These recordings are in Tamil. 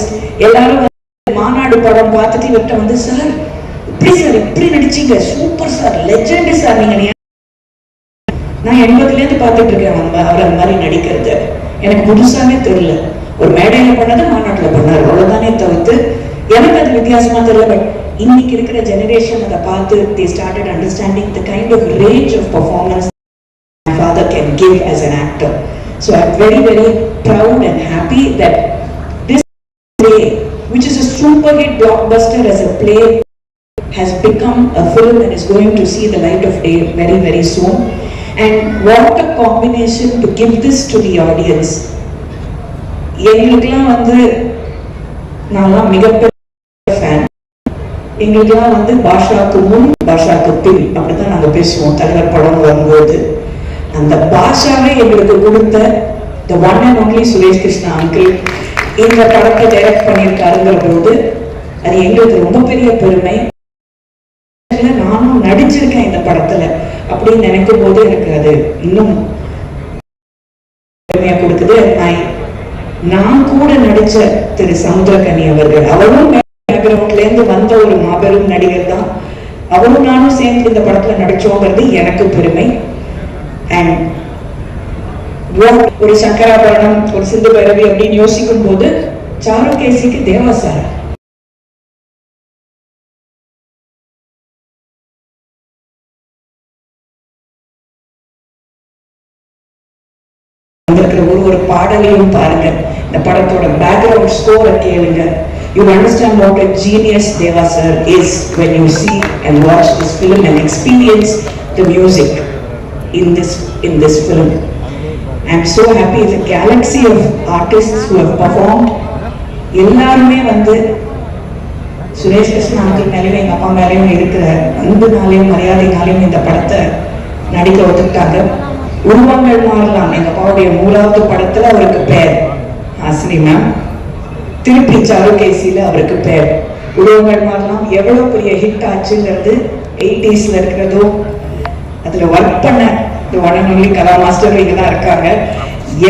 ஆர்டிஸ்ட் எல்லாரும் மாநாடு படம் பார்த்துட்டு இவர்கிட்ட வந்து சார் இப்படி சார் இப்படி நடிச்சீங்க? சூப்பர் சார் லெஜெண்ட் சார் நீங்க. நான் எண்பதுலேருந்து பார்த்துட்டு இருக்கேன் அவர் அந்த மாதிரி நடிக்கிறது. எனக்கு புதுசாகவே தெரியல. ஒரு மேடையில பண்ணது மாநாட்டில் பண்ணார். அவ்வளோதானே தவிர்த்து எனக்கு அது வித்தியாசமாக தெரியல. பட் இன்னைக்கு இருக்கிற ஜெனரேஷன் அதை பார்த்து the started understanding the kind of range of performance my father can give as an actor. So I'm very very proud and happy play, which is a super hit blockbuster as a play, has become a film and is going to see the light of day very, very soon. And what a combination to give this to the audience. எங்களுக்கெல்லாம் வந்து நான்லாம் மிகப்பெரிய ஃபேன் எங்களுக்கெல்லாம் வந்து பாஷாக்கு முன் பாஷாக்கு பின் அப்படிதான் நாங்கள் பேசுவோம் தலைவர் படம் வரும்போது அந்த பாஷாவே எங்களுக்கு கொடுத்த the one and only Suresh Krishna uncle இந்த படத்தை டைரக்ட் பண்ணியிருக்காருங்கிற போது அது எங்களுக்கு ரொம்ப பெரிய பெருமை. நானும் நடிச்சிருக்கேன் இந்த படத்துல அப்படின்னு நினைக்கும் போது எனக்கு அது இன்னும் பெருமையா கொடுக்குது. நான் நான் கூட நடிச்ச திரு சமுத்திரகனி அவர்கள் அவரும் பேக்ரவுண்ட்ல இருந்து வந்த ஒரு மாபெரும் நடிகர் தான். அவரும் நானும் சேர்ந்து இந்த படத்துல நடிச்சோங்கிறது எனக்கு பெருமை. அண்ட் ஒரு சங்கராபரணம் ஒரு சிந்து பிறவி அப்படின்னு யோசிக்கும் போது சாருகேசிக்கு தேவசாரா வந்திருக்கிற ஒரு ஒரு பாடலையும் பாருங்க. இந்த படத்தோட பேக்ரவுண்ட் ஸ்கோரை கேளுங்க. You understand what a genius Deva sir is when you see and watch this film and experience the music in this in this film I'm so happy is galaxy of of who how perform எல்லாருமே வந்து சுரேஷ் கிருஷ்ணா அங்கிள் மேலேயும் எங்கள் அப்பா மேலேயும் இருக்கிற அன்புனாலையும் மரியாதைனாலையும் இந்த படத்தை நடிக்க ஒத்துக்கிட்டாங்க உருவங்கள் மாறலாம். எங்கள் அப்பாவுடைய மூணாவது படத்தில் அவருக்கு பேர் ஹாசினி மேம் திருப்பி சாருகேசியில் அவருக்கு பேர் உருவங்கள் மாறலாம். எவ்வளோ பெரிய ஹிட் ஆச்சுங்கிறது எயிட்டிஸில் இருக்கிறதோ அதில் ஒர்க் பண்ண ஒன் ஒன்லி கலா மாஸ்டர் இங்கே தான் இருக்காங்க.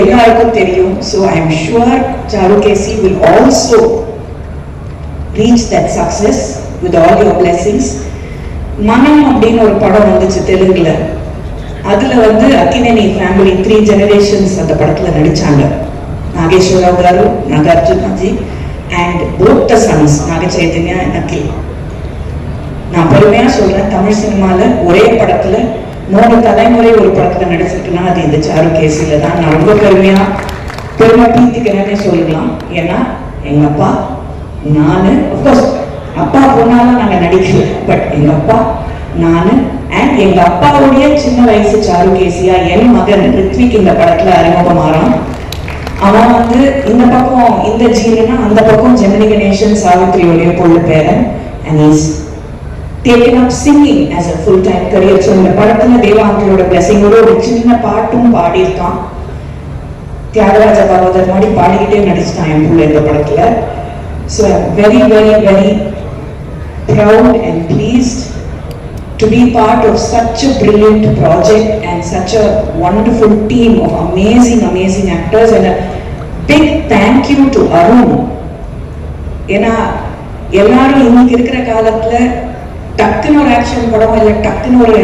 எல்லாருக்கும் தெரியும். So I am sure Charukesi will also reach that success with all your blessings மனம் அப்படின்னு ஒரு படம் வந்துச்சு தெலுங்குல. அதுல வந்து அக்கினனி ஃபேமிலி த்ரீ ஜெனரேஷன்ஸ் அந்த படத்துல நடிச்சாங்க. Nageswara Rao garu Nagarjuna ji and both sons Naga Chaitanya நக்கில் நான் பெருமையா சொல்றேன் தமிழ் சினிமால ஒரே படத்துல மூணு தலைமுறை ஒரு படத்துல நடிச்சிருக்குன்னா அது இந்த சாரு கேசில தான். நான் ரொம்ப பெருமையா பெருமை பீத்திக்கிறேன்னே சொல்லலாம். ஏன்னா எங்க அப்பா நானு அப்கோர்ஸ் அப்பா போனாலும் நாங்க நடிக்கல பட் எங்க அப்பா நானு அண்ட் எங்க அப்பாவுடைய சின்ன வயசு சாரு கேசியா என் மகன் ரித்விக் இந்த படத்துல அறிமுகமாறான். அவன் வந்து இந்த பக்கம் இந்த ஜீரனா அந்த பக்கம் ஜெமினி கணேசன் சாவித்ரியோடைய பொண்ணு பேரன். And is taken up singing as a full time career. So இந்த படத்துல தேவாங்கியோட பிளஸிங்கோட ஒரு சின்ன பாட்டும் பாடியிருக்கான். தியாகராஜ பாகவதர் மாதிரி பாடிக்கிட்டே நடிச்சிட்டான் என் பிள்ளை இந்த படத்துல. So very very very proud and pleased to be part of such a brilliant project and such a wonderful team of amazing, amazing actors. And a big thank you to Arun. ஏன்னா எல்லாரும் இன்னைக்கு இருக்கிற காலத்துல டக்குன்னு ஒரு ஆக்ஷன் படம் இல்லை டக்குன்னு ஒரு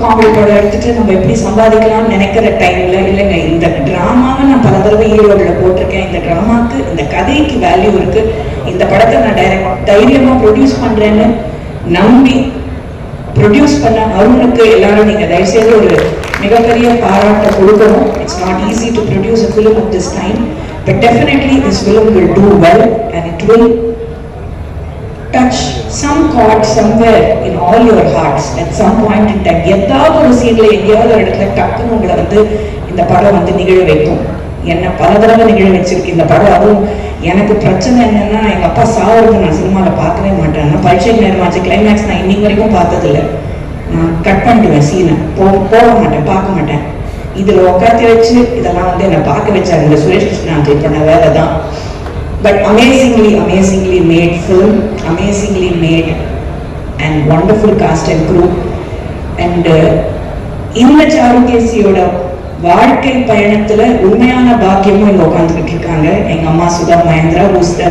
காமெடி படம் எடுத்துட்டு நம்ம எப்படி சம்பாதிக்கலாம்னு நினைக்கிற டைம்ல இல்லைங்க இந்த டிராமாவை நான் பல தடவை ஈரோடுல போட்டிருக்கேன். இந்த டிராமாக்கு இந்த கதைக்கு வேல்யூ இருக்கு. இந்த படத்தை நான் டைரக்ட் தைரியமா ப்ரொடியூஸ் பண்றேன்னு நம்பி ப்ரொடியூஸ் பண்ண அருணுக்கு எல்லாரும் நீங்க தயவுசெய்து ஒரு மிகப்பெரிய பாராட்டை கொடுக்கணும். It's not easy to produce a film at this time but definitely this film will do well and it will touch some chord somewhere in all your hearts. At some point in time ஏதாவது ஒரு சீன்ல எங்கேயாவது ஒரு இடத்துல டக்குன்னு உங்களை வந்து இந்த படம் வந்து நிகழ வைக்கும். என்ன பல தடவை நிகழ வச்சிருக்கு இந்த படம். அதுவும் எனக்கு பிரச்சனை என்னன்னா எங்க அப்பா சாவுறது நான் சினிமாவில் பார்க்கவே மாட்டேன். நான் பரீட்சை நேரமாச்சு கிளைமேக்ஸ் நான் இன்னைக்கு வரைக்கும் பார்த்ததில்ல. நான் கட் பண்ணிடுவேன் சீனை போ போக மாட்டேன் பார்க்க மாட்டேன். இதில் உட்காந்து வச்சு இதெல்லாம் வந்து என்னை பார்க்க வச்சாரு இந்த சுரேஷ் கிருஷ்ணா பண்ண வேலை தான் but amazingly, amazingly made film, amazingly made and wonderful cast and crew. And uh, இந்த சாருகேசியோட வாழ்க்கை பயணத்துல உண்மையான பாக்கியமும் இங்க உட்காந்துக்கிட்டு இருக்காங்க எங்க அம்மா Sudha Mahendra who's the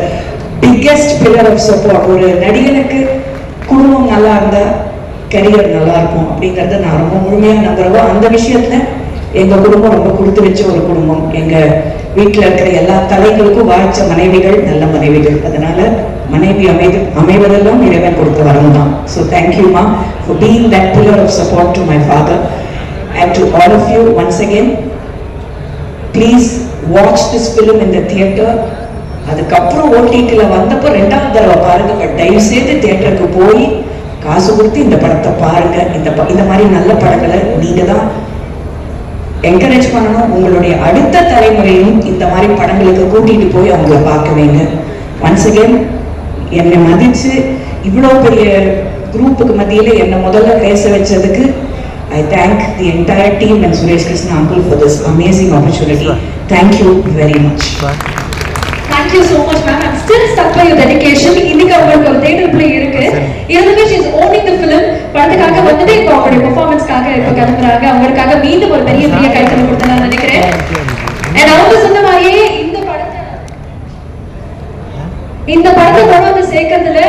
biggest pillar of support ஒரு நடிகனுக்கு குடும்பம் நல்லா இருந்தா கரியர் நல்லா இருக்கும் அப்படிங்கறத நான் ரொம்ப முழுமையா நம்புறவோ அந்த விஷயத்துல எங்க குடும்பம் ரொம்ப கொடுத்து வச்ச ஒரு குடும்பம். எங்க வீட்டில் இருக்கிற எல்லா தலைகளுக்கும் வாய்ச்ச மனைவிகள் நல்ல மனைவிகள். அதனால மனைவி அமைது அமைவதெல்லாம் இறைவன் கொடுத்த வரம் தான். ஸோ தேங்க்யூமா for being that pillar of support to my father and to all of you once again please watch this film இந்த தியேட்டர் அதுக்கப்புறம் ஓடிடியில் வந்தப்போ ரெண்டாவது தடவை பாருங்க. பட் தயவு செய்து தியேட்டருக்கு போய் காசு கொடுத்து இந்த படத்தை பாருங்க. இந்த ப- இந்த மாதிரி நல்ல படங்களை நீங்க தான் என்கரேஜ் பண்ணணும். உங்களுடைய அடுத்த தலைமுறையும் இந்த மாதிரி படங்களுக்கு கூட்டிட்டு போய் அவங்கள பார்க்க வைங்க ஒன்ஸ் அகேன் என்னை மதிச்சு இவ்வளோ பெரிய குரூப்புக்கு மத்தியில் என்னை முதல்ல பேச வச்சதுக்கு I thank the entire team and Suresh Krishna uncle for this amazing opportunity thank you very much thank you so much ma'am I'm still stuck by your dedication இன்னைக்கு அவங்களுக்கு ஒரு பிளே இருக்கு. இருந்தாலுமே she is owning the film படத்துக்காக வந்துட்டு இப்போ அவங்களுடைய பெர்ஃபார்மன்ஸ்க்காக இப்போ கிளம்புறாங்க. அவங்களுக்காக மீண்டும் ஒரு பெரிய பெரிய கைத்தறி கொடுத்தலாம் நினைக்கிறேன். அண்ட் அவங்க சொன்ன மாதிரியே இந்த படத்தை இந்த படத்தை கொண்டு வந்து சேர்க்கறதுல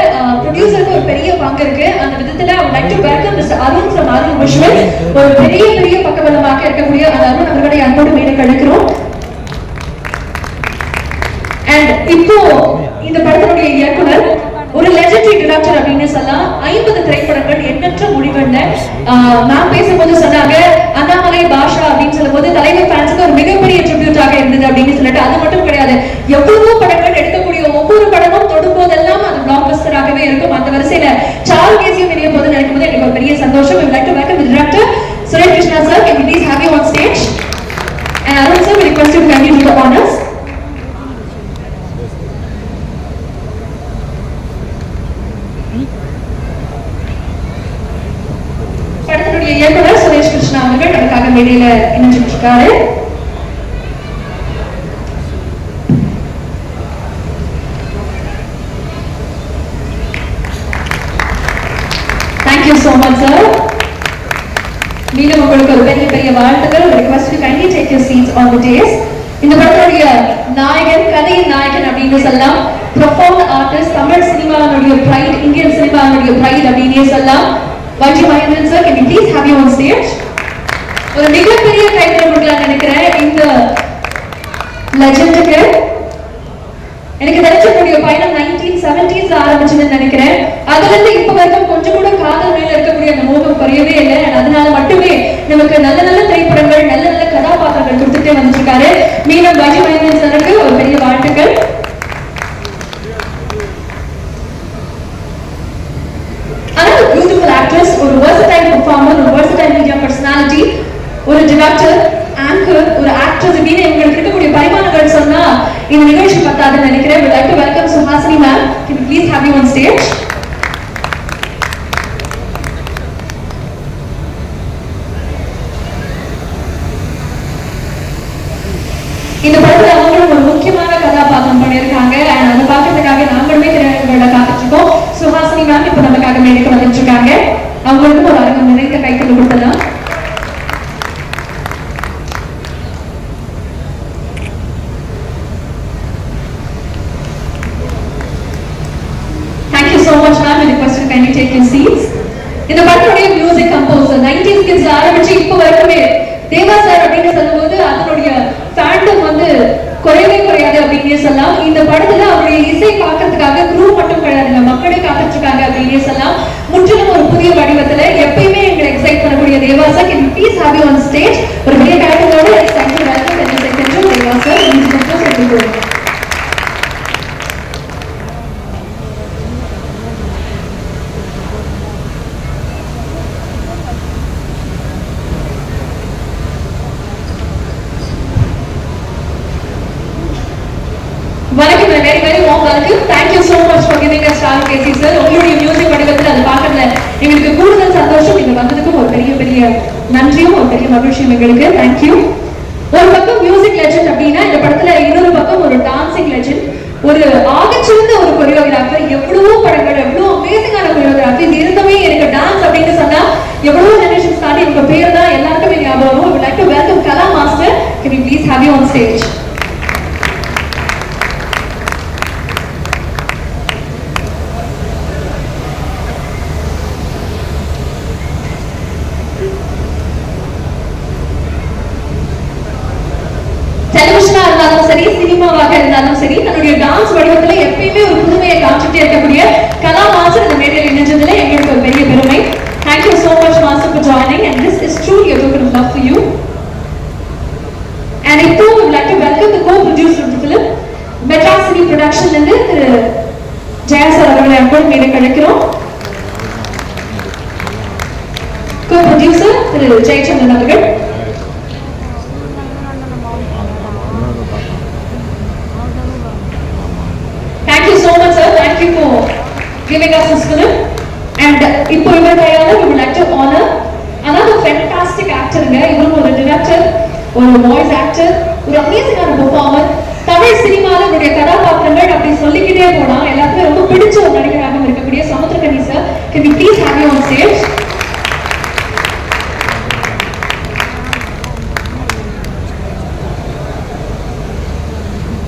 ப்ரொடியூசருக்கு ஒரு பெரிய பங்கு இருக்கு. அந்த விதத்துல would like to welcome Mr. Arun from Arun visual ஒரு பெரிய பெரிய பக்கபலமாக இருக்கக்கூடிய அந்த அருண் அவர்களுடைய அன்போடு கழிக்கிறோம். அண்ட் இப்போ இந்த படத்தினுடைய இயக்குனர் ஒரு லெஜெண்டரி டிராக்டர் அப்படின்னு சொல்லலாம் ஐம்பது திரைப்படங்கள் எண்ணற்ற முடிவெண்ண மேம் பேசும்போது சொன்னாங்க அண்ணாமலை பாஷா அப்படின்னு சொல்லும்போது தலைவர் ஃபேன்ஸுக்கு ஒரு மிகப்பெரிய ட்ரிபியூட்டாக இருந்தது அப்படின்னு சொல்லிட்டு அது மட்டும் கிடையாது. எவ்வளவோ படங்கள் எடுக்கக்கூடிய ஒவ்வொரு படமும் தொடும்போதெல்லாம் அது பிளாக் பஸ்டராகவே இருக்கும். அந்த வரிசையில சார் கேசியம் இணைய போது நினைக்கும் போது எனக்கு ஒரு பெரிய சந்தோஷம். I would like to Suresh Krishna sir can we please you on stage and and sir sir we you you to honors படத்தினுடைய இயக்குனர் சுரேஷ் கிருஷ்ணா அவர்கள் வேலையில இணைஞ்சிட்டு இருக்காரு. தேங்க்யூ சோ மச் சார் மீண்டும் உங்களுக்கு ஒரு பெரிய பெரிய வாழ்த்துக்கள். Request request to kindly take your seats on the இந்த படத்துடைய நாயகன் கதையின் நாயகன் அப்படின்னு சொல்லலாம். Profound ஆர்டிஸ்ட் தமிழ் சினிமாவினுடைய பிரைட் இந்தியன் சினிமாவினுடைய பிரைட் அப்படின்னே சொல்லலாம். YG Mahendran sir can you please have you on stage? ஒரு மிகப்பெரிய கைத்தறி கொடுக்கலாம் நினைக்கிறேன். இந்த லெஜெண்டுக்கு எனக்கு தெரிஞ்சக்கூடிய பயணம் நைன்டீன் செவன்டீஸ் ஆரம்பிச்சதுன்னு நினைக்கிறேன். அதுல இருந்து இப்ப வரைக்கும் கொஞ்சம் கூட காதல் மேல இருக்கக்கூடிய அந்த மோகம் குறையவே இல்லை. அதனால மட்டுமே நமக்கு நல்ல நல்ல திரைப்படங்கள் நல்ல நல்ல கதாபாத்திரங்கள் கொடுத்துட்டே வந்துருக்காரு மீனம் பஜி மகேந்திரன் சாருக்கு ஒரு பெரிய வாழ்த்துக்கள் another beautiful actress ஒரு versatile performer ஒரு versatile media personality ஒரு director anchor ஒரு actress இப்படின்னு இவங்களுக்கு இருக்கக்கூடிய பரிமாணங்கள் சொன்னா இந்த நிகழ்ச்சி பத்தாதுன்னு நினைக்கிறேன் would like to welcome Suhasini ma'am can you please have you on stage இந்த படத்துல அவங்களும் ஒரு முக்கியமான கதாபாத்திரம் பண்ணியிருக்காங்க and அதை பார்க்கறதுக்காக நாங்களுமே திரையரங்குகள காத்துட்டு இருக்கோம் சுஹாசினி மேம் இப்ப நமக்காக மேடைக்கு வந்துட்டு இருக்காங்க அவங்களுக்கும் ஒரு நிறைந்த கைத்தல் கொடுத்தலாம் இந்த படத்துடைய மியூசிக் கம்போசர் நைன்டீன் கிட்ஸ் ஆரம்பிச்சு இப்போ வரைக்குமே தேவா சார் அப்படின்னு சொல்லும்போது அதனுடைய ஃபேண்டம் வந்து குறையவே குறையாது அப்படின்னே சொல்லலாம். இந்த படத்துல அவருடைய இசை பார்க்கறதுக்காக குரூப் மட்டும் கிடையாது மக்களே காத்துட்டு இருக்காங்க சொல்லலாம். முற்றிலும் ஒரு புதிய வடிவத்துல எப்பயுமே எங்களை எக்ஸைட் பண்ணக்கூடிய Deva sir can please have you on stage ஒரு பெரிய கழகத்தோட தேங்க்யூ வெல்கம் என்ன செகண்ட் தேவா சார் மியூசிக் சொல்லிட்டு வணக்கம் very very warm welcome thank you so much for giving us Charukesi sir உங்களுடைய மியூசிக் வடிவத்தில் அதை பார்க்கறதுல எங்களுக்கு கூடுதல் சந்தோஷம் நீங்க வந்ததுக்கும் ஒரு பெரிய பெரிய நன்றியும் ஒரு பெரிய மகிழ்ச்சியும் எங்களுக்கு. தேங்க் யூ ஒரு பக்கம் மியூசிக் லெஜண்ட் அப்படின்னா இந்த படத்துல இன்னொரு பக்கம் ஒரு டான்சிங் லெஜண்ட் ஒரு ஆகச்சிருந்த ஒரு கொரியோகிராஃபர் எவ்வளவோ படங்கள் எவ்வளவு அமேசிங்கான கொரியோகிராஃபி இது இருந்தமே எனக்கு டான்ஸ் அப்படின்னு சொன்னா எவ்வளவோ ஜெனரேஷன் தாண்டி உங்க பேர் தான் எல்லாருக்குமே ஞாபகம் like to welcome Kala master can you please have you on stage இருந்தாலும் சரி சினிமாவாக இருந்தாலும் சரி தன்னுடைய டான்ஸ் வடிவத்துல எப்பயுமே ஒரு புதுமையை காமிச்சுட்டே இருக்கக்கூடிய கலா மாஸ்டர் இந்த மேடையில் இணைஞ்சதுல எங்களுக்கு ஒரு பெரிய பெருமை. Thank you so much master for joining and this is truly a token love for you and இப்போ we would like to welcome the co-producer of the film ப்ரொடக்ஷன்ல இருந்து திரு. ஜெயா சார் அவர்களை அன்போடு மேடை கிடைக்கிறோம் கோ ப்ரொடியூசர் திரு ஜெயச்சந்திரன் அவர்கள் Thank you so much, sir. Thank you for giving us this film. And இப்போ இவர் கையால we would like to honor another fantastic actor actorங்க இவரும் ஒரு director, ஒரு voice actor, ஒரு அமேசிங்கான performer. தமிழ் சினிமால இவருடைய கதாபாத்திரங்கள் அப்படி சொல்லிக்கிட்டே போனா எல்லாத்துக்கும் ரொம்ப பிடிச்ச ஒரு நடிகராக இருக்கக்கூடிய Samuthirakani sir can we please have you on stage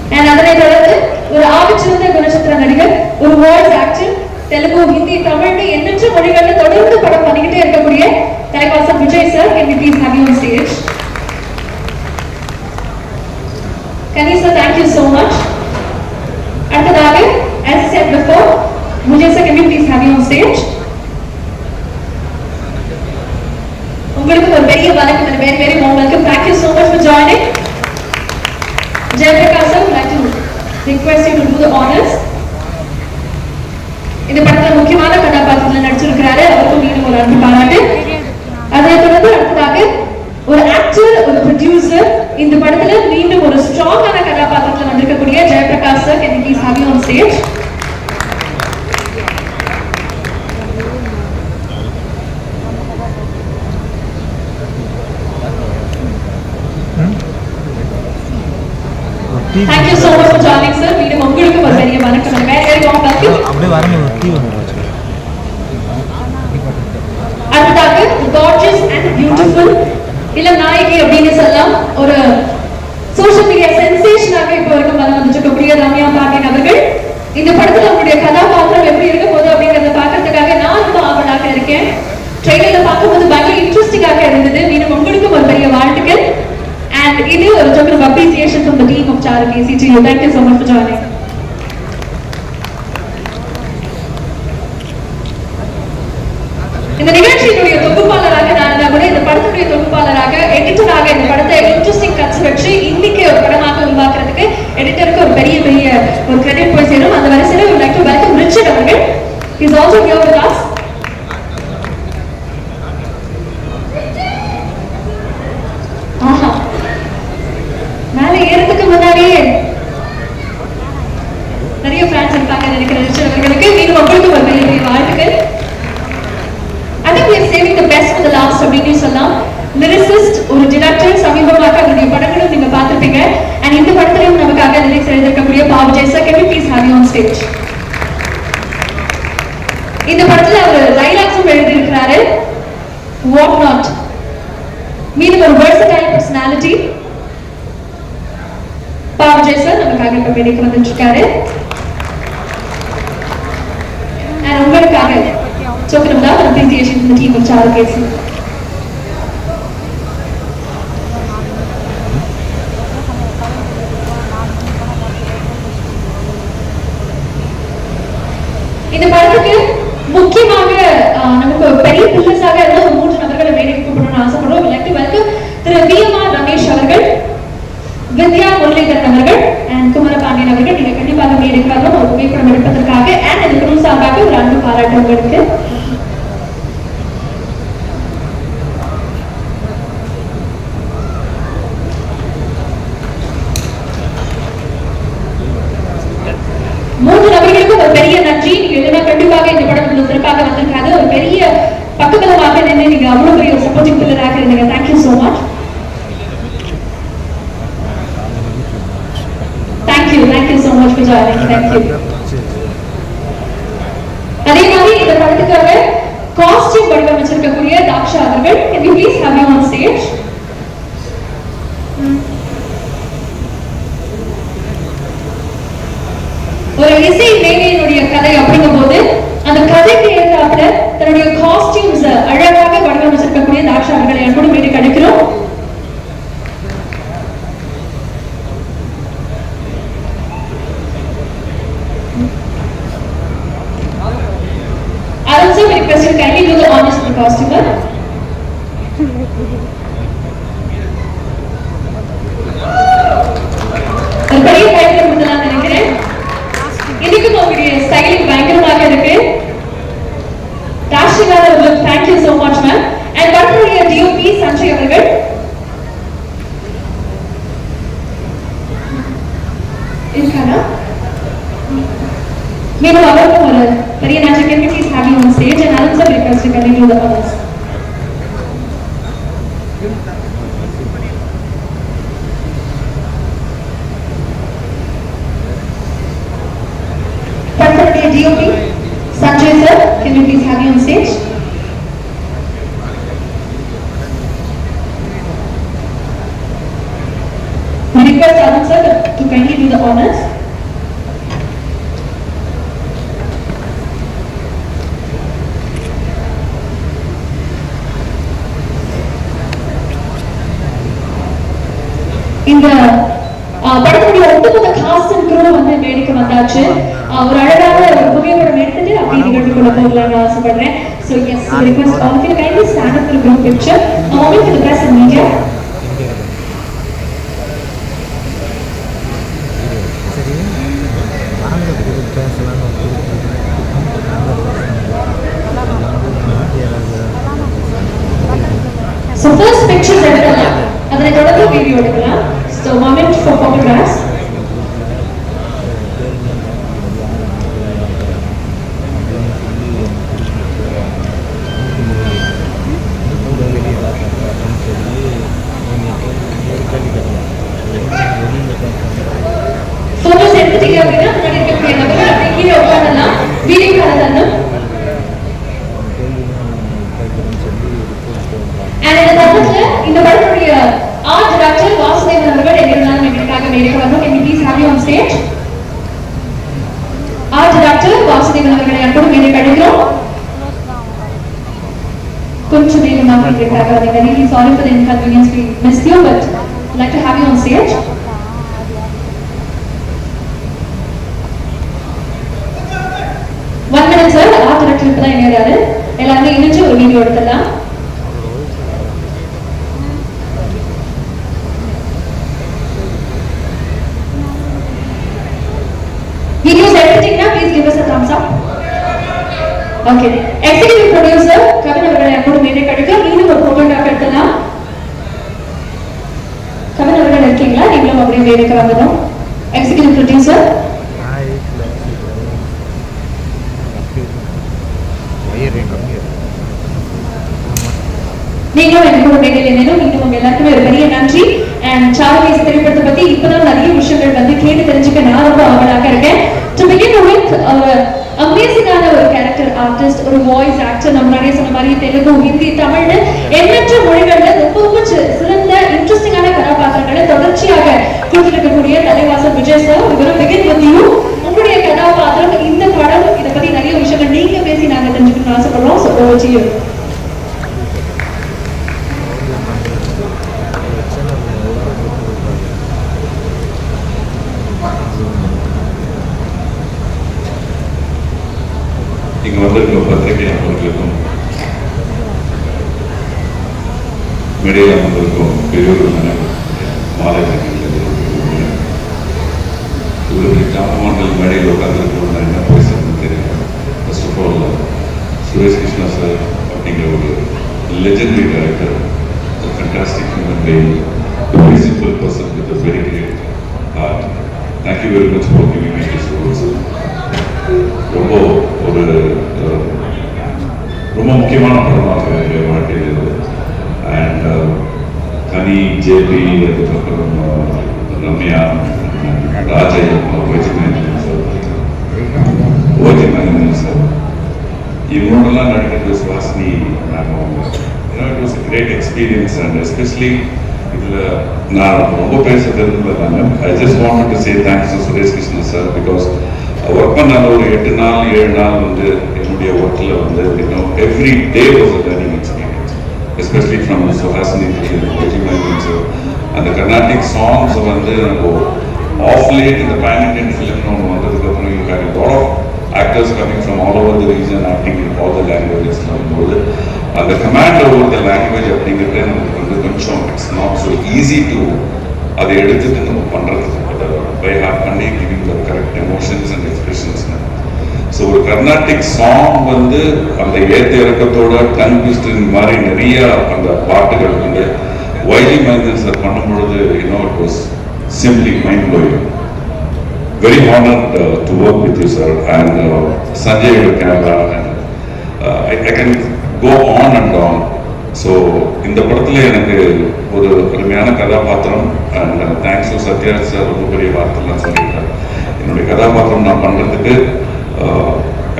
And அதனை தொடர்ந்து ஒரு ஆகச்சிறந்த குணச்சித்திர நடிகர் ஒரு வாய்ஸ் ஆக்டர் தெலுங்கு ஹிந்தி தமிழ்னு எண்ணற்ற மொழிகள்ல தொடர்ந்து படம் பண்ணிக்கிட்டே இருக்கக்கூடிய Thalaivasal Vijay sir can we please have you on stage Kani sir thank you so much அடுத்ததாக as I said before Vijay sir can we please have you on stage உங்களுக்கு ஒரு பெரிய வணக்கம் and very very warm welcome. Thank you so much for joining. Jayaprakash sir, would like to request you to do the honors. இந்த படத்துல முக்கியமான கதாபாத்திரத்துல நடிச்சிருக்கிறாரு. அவருக்கும் மீண்டும் ஒரு அன்பு பாராட்டு. அதை தொடர்ந்து அடுத்ததாக ஒரு ஆக்டர் ஒரு ப்ரொடியூசர் இந்த படத்துல மீண்டும் ஒரு ஸ்ட்ராங்கான கதாபாத்திரத்துல வந்திருக்கக்கூடிய Jayaprakash sir can please have you on stage thank you so much for joining sir. மீண்டும் உங்களுக்கு ஒரு பெரிய வணக்கம் அப்படியே வரணும் தீ அடுத்ததாக நாயகி அப்படின்னு சொல்லலாம் ஒரு சோஷியல் மீடியா சென்சேஷனாக இப்போ வரைக்கும் வர வந்துருக்கக்கூடிய ரம்யா பாண்டியன் அவர்கள் இந்த படத்துல உங்களுடைய கதாபாத்திரம் எப்படி இருக்க போகுது அப்படிங்கறத பார்க்கறதுக்காக நான் ரொம்ப ஆவலாக இருக்கேன் ட்ரெயிலர்ல பார்க்கும்போது பயங்கர இன்ட்ரெஸ்டிங்காக இருந்தது மீண்டும் உங்களுக்கும் ஒரு பெரிய வாழ்த்துக்கள் and இது a token of appreciation from the team of Charu KC to you. Thank you so much for joining. இந்த நிகழ்ச்சியினுடைய தொகுப்பாளராக நான் கூட இந்த படத்தினுடைய தொகுப்பாளராக எடிட்டராக இந்த படத்தை இன்ட்ரெஸ்டிங் கட்ஸ் வச்சு இன்னைக்கு ஒரு படமாக உருவாக்குறதுக்கு எடிட்டருக்கு ஒரு பெரிய பெரிய ஒரு கிரெடிட் போய் சேரும் அந்த வரிசையில் ஒரு like to welcome ரிச்சர்ட் அவர்கள் is also here with us ஆஹா மேல ஏறதுக்கு முன்னாடியே நிறைய ஃபேன்ஸ் இருப்பாங்க நினைக்கிற ரிச்சர்ட் அவர்களுக்கு மீண்டும் உங்களுக்கு ஒரு பெரிய பெரிய வாழ்த்துக்கள் I think we are saving the best for the last அப்படின்னு சொல்லலாம் லிரிசிஸ்ட் ஒரு டிரெக்டர் சமீபமாக அவருடைய படங்களும் நீங்க பார்த்திருப்பீங்க and இந்த படத்திலையும் நமக்காக lyrics எழுதிருக்கக்கூடிய Babu Jaisa can we please have you on stage இந்த படத்துல அவர் டைலாக்ஸும் எழுதியிருக்கிறாரு வாட் நாட் மீண்டும் ஒரு versatile personality பாபு ஜெய்சா நமக்காக இப்ப மேடைக்கு வந்துட்டு இருக்காரு and உங்களுக்காக token of love and appreciation from the team of Charu KC. இந்த படத்துக்கு முக்கியமாக ஆஹ், நமக்கு ஒரு பெரிய பில்லர்ஸாக இருந்த ஒரு மூன்று நபர்களை மேடைக்கு கூப்பிடணும்னு ஆசைப்படுறோம் We like to welcome Thiru V M R Ramesh அவர்கள் வித்யா முரளிதரன் அவர்கள் அண்ட் வந்துட்டு நீங்க கண்டிப்பாக மேடைக்கு ஒரு புகைப்படம் எடுப்பதற்காக அண்ட் அதுக்கு சார்பாக ஒரு அன்பு பாராட்டு உங்களுக்கு. மூன்று நபர்களுக்கும் ஒரு பெரிய நன்றி. நீங்க கண்டிப்பாக இந்த படம் இவ்வளவு சிறப்பாக வந்திருக்காது. ஒரு பெரிய பக்கபலமாக நின்று நீங்க அவ்வளவு பெரிய சப்போர்ட்டிங் பில்லராக இருந்தீங்க. Thank you so much thank you thank you so much for joining thank you அதே மாதிரி இந்த படத்துக்காக காஸ்டியூம் வடிவமைச்சிருக்கக்கூடிய தாக்ஷா அவர்கள் can you please have you on stage. We will honor the honor. Karina, can we please have you on stage and announce the request to do the honors? DOP, Sanjay sir, can you please have you on stage? இந்த ஆஹ், ஒட்டுமொத்த காஸ்ட் அண்ட் க்ரூ வந்து மேடைக்கு வந்தாச்சு. ஒரு அழகான ஒரு புகைப்படம் எடுத்துட்டு அப்படி நிகழ்வுக்குள்ள போகலாம்னு ஆசைப்படுறேன். So yes request all kindly stand up for group picture உங்களுக்கு பிரஸ் மீடியா சரி வாங்க பேசலாம் ஸோ ஃபர்ஸ்ட் பிக்சர்ஸ் எடுக்கலாம் அதனை தொடர்ந்து வீடியோ எடுக்கலாம் so moment for photographs photos எடுத்துட்டீங்க அப்படின்னா முன்னாடி இருக்கக்கூடிய நபர்கள் அப்படியே கீழே உட்காரலாம் வீடியோ காணலாம் And இந்த தருணத்துல இந்த படத்துடைய ஆர்ட் டைரக்டர் வாசுதேவன் அவர்கள் எங்கிருந்தாலும் எங்களுக்காக மேடைக்கு வரணும் can we please have you on stage art director Vasudevan அவர்களை அன்போடு மேடை கழிக்கிறோம் கொஞ்சம் வேகமாக எங்களுக்காக வரீங்க really sorry for the inconvenience we missed you but I'd like to have you on stage one minute sir art director இணையறாரு எல்லாருமே இணைஞ்சு ஒரு வீடியோ எடுத்துடலாம். வீடியோஸ் எடுத்துட்டீங்கன்னா please give us a thumbs up okay executive producer Kavin அவர்களை அன்போடு மேலே கிடைக்க நீங்களும் ஒரு போட்டோகிராஃப் எடுத்தலாம் கவின் அவர்கள் இருக்கீங்களா? நீங்களும் அப்படியே வேலைக்கு வந்துடும் எக்ஸிகியூட்டிவ் ப்ரொடியூசர் நீங்களும் எனக்கு கூட மேடையில் இணையணும் நீங்களும் உங்க எல்லாருக்குமே ஒரு பெரிய நன்றி. அண்ட் சார்லிஸ் திரைப்படத்தை பத்தி இப்பதான் நிறைய விஷயங்கள் வந்து கேட்டு தெரிஞ்சுக்க நான் ரொம்ப ஆவலாக இருக்கேன். டு பிகின் வித் அமேசிங்கான ஒரு கேரக்டர் ஆர்டிஸ்ட் ஒரு வாய்ஸ் ஆக்டர் நம்ம நிறைய சொன்ன மாதிரி தெலுங்கு ஹிந்தி தமிழ்னு எண்ணற்ற மொழிகள்ல ரொம்ப ரொம்ப சிறந்த இன்ட்ரெஸ்டிங்கான கதாபாத்திரங்களை தொடர்ச்சியாக கொடுத்திருக்கக்கூடிய தலைவாசல் விஜய் சார் இவரும் பிகின் வித் யூ உங்களுடைய கதாபாத்திரம் இந்த படம் இதை பத்தி நிறைய விஷயங்கள் நீங்க பேசி நாங்க தெரிஞ்சுக்கணும்னு ஆசைப்படுறோம். ஸோ ஓவர் டு யூ இங்க வந்திருக்க பத்திரிகை நண்பர்களுக்கும் மீடியா வந்திருக்கும் பெரியவர்கள் மாலை இவருடைய காமமாண்டல் மேடையில் உட்கார்ந்துருக்கோம் நான் என்ன பேசுறதுன்னு தெரியல. First of all Suresh Krishna sir அப்படிங்கிற ஒரு legendary director fantastic human being principal person with very great heart thank you very much for giving me this ரொம்ப ஒரு ரொம்ப முக்கியமான படமாக என் வாழ்க்கையில் இது அண்ட் கனி ஜேபி அதுக்கப்புறம் அஹ், ரம்யா ராஜய் வைஜிமேந்திரன் சார் வைஜிமேந்திரன் சார் இவங்களெல்லாம் நடிக்கிறது சுவாசினி நாங்கள் it was great experience and especially இதில் நான் ரொம்ப பேச தெரிஞ்சதில்லை I just want to say thanks to Suresh Krishnan sir because work பண்ண அந்த ஒரு எட்டு நாள் ஏழு நாள் வந்து என்னுடைய ஒர்க்கில் வந்து இன்னும் every day was a learning experience especially from Suhasini அந்த கர்நாடிக் சாங்ஸ் வந்து நம்ம ஆஃப் லேட் இந்த பேன் இண்டியன் ஃபிலிம்னு ஒன்று வந்ததுக்கப்புறம் you had lot of actors coming from all over the region acting in all the languages போது அந்த கமாண்ட் ஓவர் த லாங்குவேஜ் அப்படிங்கிறது நமக்கு வந்து கொஞ்சம் it's not so easy to அதை எடுத்துட்டு நம்ம பண்ணுறதுக்கு பை ஹார்ட் பண்ணி giving the correct emotions and expressions so ஒரு கர்நாடிக் சாங் வந்து அந்த ஏற்ற இறக்கத்தோட டங் ட்விஸ்டிங் மாதிரி நிறைய அந்த பாட்டுகள் வந்து வைலி மைந்தன் சார் பண்ணும்பொழுது you know it was simply mind blowing very honoured to work with you sir and Sanjay camera and I can go on and on so இந்த படத்தில் எனக்கு ஒரு அருமையான கதாபாத்திரம். அண்ட் தேங்க்ஸ் டு சார் ரொம்ப பெரிய வார்த்தைலாம் சொல்லியிருக்காரு. என்னுடைய கதாபாத்திரம் நான் பண்ணுறதுக்கு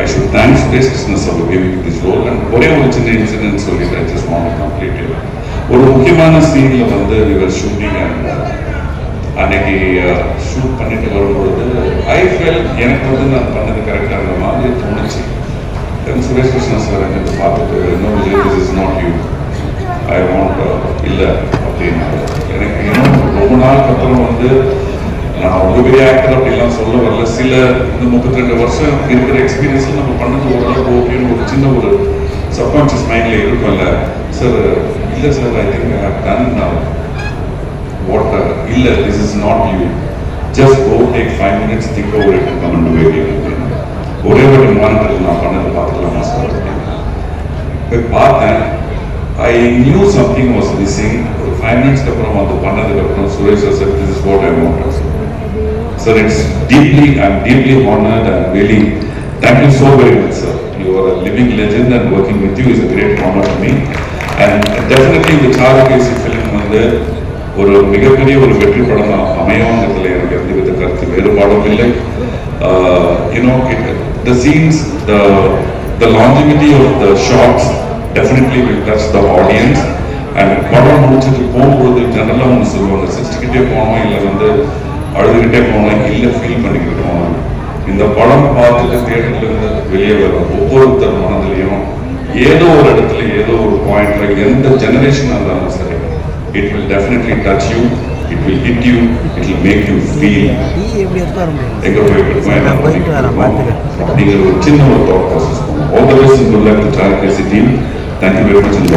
I should thanks base Krishna sir giving this role and ஒரே ஒரு சின்ன இன்சிடென்ட் சொல்லிட்டேன். ஜஸ்ட் வாண்ட் கம்ப்ளீட் ஒரு முக்கியமான சீனில் வந்து இவர் ஷூட்டிங் அன்னைக்கு ஷூட் பண்ணிட்டு வரும்பொழுது ஐ ஃபெல் எனக்கு வந்து நான் பண்ணது கரெக்டாக மாதிரி தோணுச்சு. தென் சுரேஷ் கிருஷ்ணா சார் எனக்கு பார்த்துட்டு இன்னொரு this is not you I want இல்லை அப்படின்னாரு. எனக்கு இன்னும் ரொம்ப நாளுக்கு அப்புறம் வந்து நான் ஒரு பெரிய ஆக்டர் அப்படிலாம் சொல்ல வரல சில இந்த முப்பத்தி ரெண்டு வருஷம் இருக்கிற எக்ஸ்பீரியன்ஸில் நம்ம பண்ணது ஓரளவுக்கு ஓகேன்னு ஒரு சின்ன ஒரு சப்கான்ஷியஸ் மைண்டில் இருக்கும்ல சார் இல்லை sir I think I done what இல்லை this is not you just go take five minutes think over it comment and ஒரே ஒரு மாநிலத்தில் நான் பண்ணது பார்த்துக்கலாமா சார் போய் பார்த்தேன் I knew something was missing ஒரு ஃபைவ் மினிட்ஸ்க்கு அப்புறம் வந்து பண்ணதுக்கப்புறம் Suresh sir this is what I want Sir, it's deeply, I'm deeply honored and really thank you so very much, sir. You are a living living and working working you is a great great to me. And definitely the இந்த ஃபிலிம் வந்து ஒரு மிகப்பெரிய ஒரு வெற்றி படம் அமையவங்கிறதுல எனக்கு எந்தவித கருத்து வேறுபாடும் இல்லை you know the scenes the the longevity of the shots definitely will touch the audience and படம் முடிச்சுட்டு போகும்போது ஜெனரலாக ஒன்று சொல்லுவாங்க சிரிச்சுக்கிட்டே போனோம் இல்லை வந்து அழுதுகிட்டே போனோம். இல்லை ஃபீல் பண்ணிக்கிட்டு போனோம் இந்த படம் பார்த்துட்டு தேட்டர்ல இருந்து வெளியே வர ஒவ்வொருத்தர் மனதிலையும் ஏதோ ஒரு இடத்துல ஏதோ ஒரு பாயிண்ட்ல எந்த ஜெனரேஷனாக இருந்தாலும் சரி it will definitely touch you it will hit you it will make you feel எங்க பார்த்துக்கிறேன். அப்படிங்கிற ஒரு சின்ன ஒரு thought process all the best good luck to travel team thank you very much and